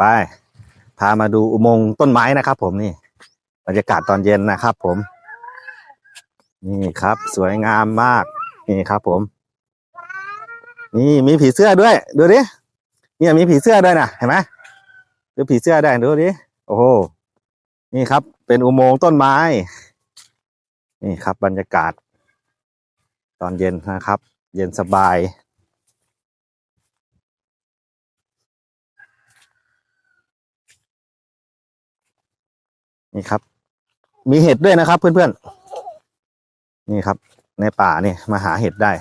ไป พามาดูอุโมงค์ต้นไม้นะครับ ผมนี่บรรยากาศตอนเย็นนะครับ ผม นี่ครับ สวยงามมาก นี่ครับ ผม นี่มีผีเสื้อด้วย ดูดิเนี่ยมีผีเสื้อด้วยนะเห็นไหมดูผีเสื้อได้ดูดิโอ้โหนี่ครับ เป็นอุโมงค์ต้นไม้ นี่ครับ บรรยากาศ ตอนเย็นนะครับ เย็นสบาย นี่ครับ มีเห็ดด้วยนะครับ เพื่อนๆ นี่ครับ ในป่านี่มาหาเห็ดได้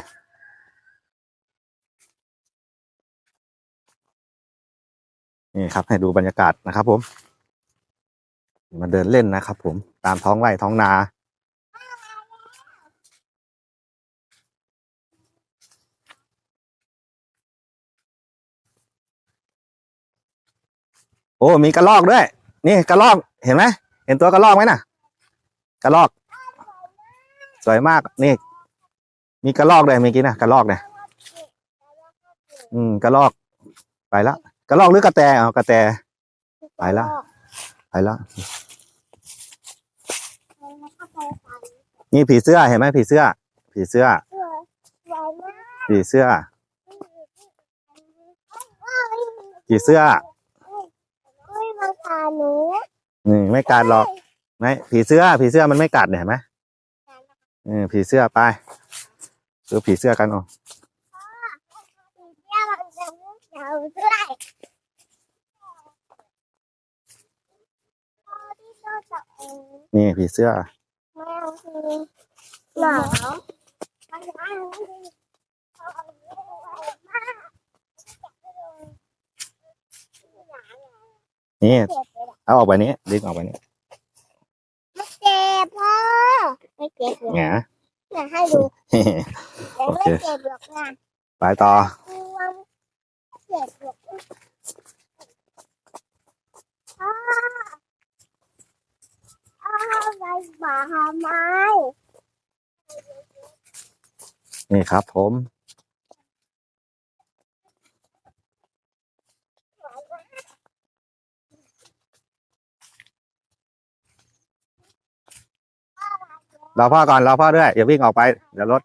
นี่ครับ ให้ดูบรรยากาศนะครับ ผม มาเดินเล่นนะครับ ผมตามท้องไร่ท้องนาโอ้มีกระรอกด้วย นี่กระรอกเห็นไหม เห็นตัวกระรอกไหมน่ะ กระรอก สวยมากนี่ มีกระรอกด้วยเมื่อกี้นะกระรอกเนี่ยอืมกระรอก ไปแล้วกระรอกหรือกระแตเอากระแต ไปละไปแล้วนี่ผีเสื้อเห็นไหมผีเสื้อ ผีเสื้อ ผีเสื้อผีเสื้อ ไม่มาตาหนู อืมไม่กัดหรอกไม่ผีเสื้อ ผีเสื้อมันไม่กัดเนี่ยเห็นไหมเออผีเสื้อไปดูผีเสื้อกันอ๋อเจ้ามันจะมุดเดาด้วยพ่อที่ชอบจะเองนี่ผีเสื้อแมวคือหนาวมันจะไม่ดี เอาเอาเอามากนี่เจ็บเลยเอาออกไปนี้ดึงออกไปนี้ไม่เจ็บพ่อไม่เจ็บเลยแหงอยากให้ดูแต่ไม่เจ็บหรอกนะไปต่อ กลัวเจ็บหรอกพ่อพ่อไปบ่าทำไม นี่ครับผม รอพ่อก่อนรอพ่อด้วยอย่าวิ่งออกไปเดี๋ยวรถ